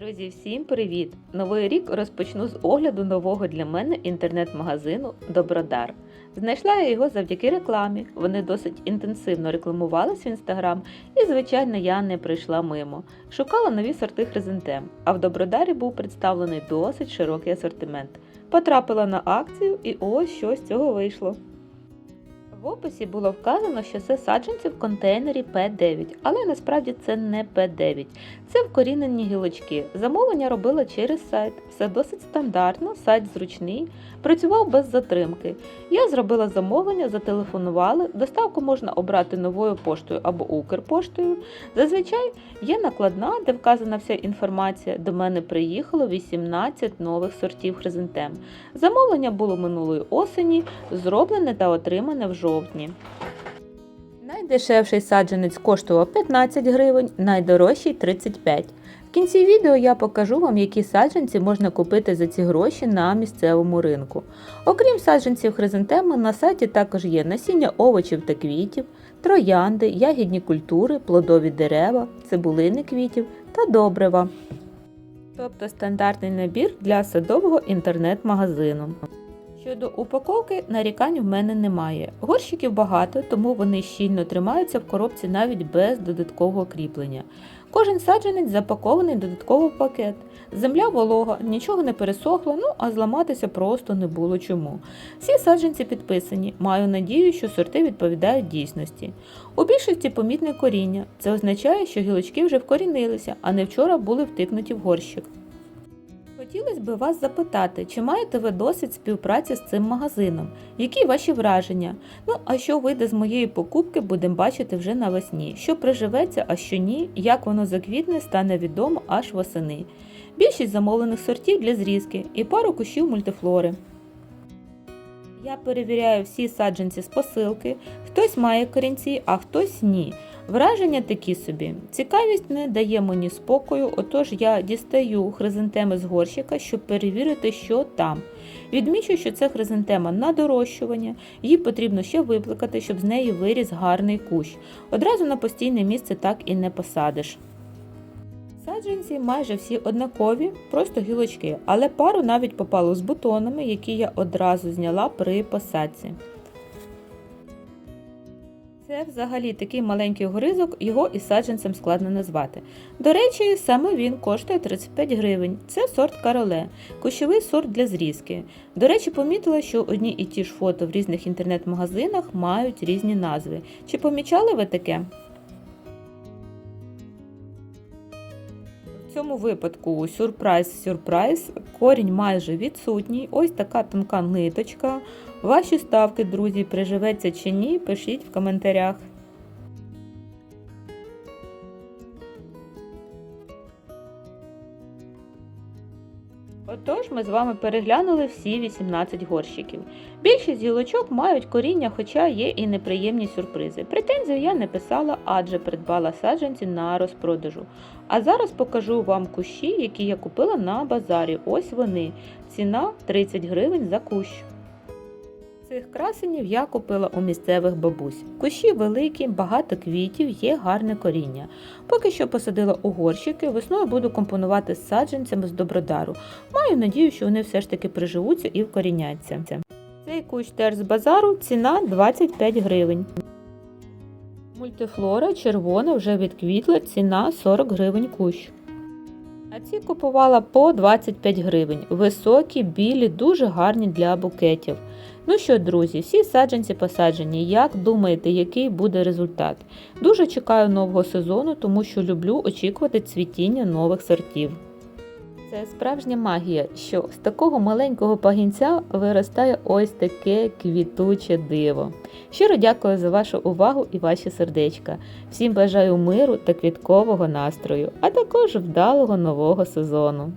Друзі, всім привіт! Новий рік розпочну з огляду нового для мене інтернет-магазину Добродар. Знайшла я його завдяки рекламі. Вони досить інтенсивно рекламувались в інстаграм, і, звичайно, я не прийшла мимо. Шукала нові сорти хризантем, а в Добродарі був представлений досить широкий асортимент. Потрапила на акцію, і ось що з цього вийшло. В описі було вказано, що це саджанці в контейнері П9, але насправді це не П9. Це вкорінені гілочки. Замовлення робила через сайт. Все досить стандартно, сайт зручний, працював без затримки. Я зробила замовлення, зателефонували. Доставку можна обрати новою поштою або Укрпоштою. Зазвичай є накладна, де вказана вся інформація. До мене приїхало 18 нових сортів хризантем. Замовлення було минулої осені, зроблене та отримане в жовтні. Найдешевший саджанець коштував 15 гривень, найдорожчий 35. В кінці відео я покажу вам, які саджанці можна купити за ці гроші на місцевому ринку. Окрім саджанців хризантеми, на сайті також є насіння овочів та квітів, троянди, ягідні культури, плодові дерева, цибулини квітів та добрива. Тобто стандартний набір для садового інтернет-магазину. Щодо упаковки, нарікань в мене немає. Горщиків багато, тому вони щільно тримаються в коробці навіть без додаткового кріплення. Кожен саджанець запакований додатково в пакет. Земля волога, нічого не пересохло, ну а зламатися просто не було чому. Всі саджанці підписані. Маю надію, що сорти відповідають дійсності. У більшості помітне коріння. Це означає, що гілочки вже вкорінилися, а не вчора були втикнуті в горщик. Хотілося б вас запитати, чи маєте ви досвід співпраці з цим магазином? Які ваші враження? Ну, а що вийде з моєї покупки, будемо бачити вже навесні. Що приживеться, а що ні, як воно заквітне, стане відомо аж восени. Більшість замовлених сортів для зрізки і пару кущів мультифлори. Я перевіряю всі саджанці з посилки. Хтось має корінці, а хтось ні. Враження такі собі. Цікавість не дає мені спокою, отож я дістаю хризантеми з горщика, щоб перевірити, що там. Відмічу, що це хризантема на дорощування, її потрібно ще випликати, щоб з неї виріс гарний кущ. Одразу на постійне місце так і не посадиш. Саджанці майже всі однакові, просто гілочки, але пару навіть попало з бутонами, які я одразу зняла при посадці. Це взагалі такий маленький горизок, його і саджанцем складно назвати. До речі, саме він коштує 35 гривень. Це сорт кароле, кущовий сорт для зрізки. До речі, помітила, що одні і ті ж фото в різних інтернет-магазинах мають різні назви. Чи помічали ви таке? Цьому випадку сюрприз-сюрприз, корінь майже відсутній. Ось така тонка ниточка. Ваші ставки, друзі, приживеться чи ні, пишіть в коментарях. Отож, ми з вами переглянули всі 18 горщиків. Більшість гілочок мають коріння, хоча є і неприємні сюрпризи. Претензій я не писала, адже придбала саджанці на розпродажу. А зараз покажу вам кущі, які я купила на базарі. Ось вони. Ціна 30 гривень за кущ. Цих красенів я купила у місцевих бабусь. Кущі великі, багато квітів, є гарне коріння. Поки що посадила у горщики, весною буду компонувати з саджанцями з добродару. Маю надію, що вони все ж таки приживуться і вкоріняться. Цей кущ теж з базару, ціна 25 гривень. Мультифлора червона вже відквітла, ціна 40 гривень кущ. А ці купувала по 25 гривень. Високі, білі, дуже гарні для букетів. Ну що, друзі, всі саджанці посаджені. Як думаєте, який буде результат? Дуже чекаю нового сезону, тому що люблю очікувати цвітіння нових сортів. Це справжня магія, що з такого маленького пагінця виростає ось таке квітуче диво. Щиро дякую за вашу увагу і ваші сердечка. Всім бажаю миру та квіткового настрою, а також вдалого нового сезону.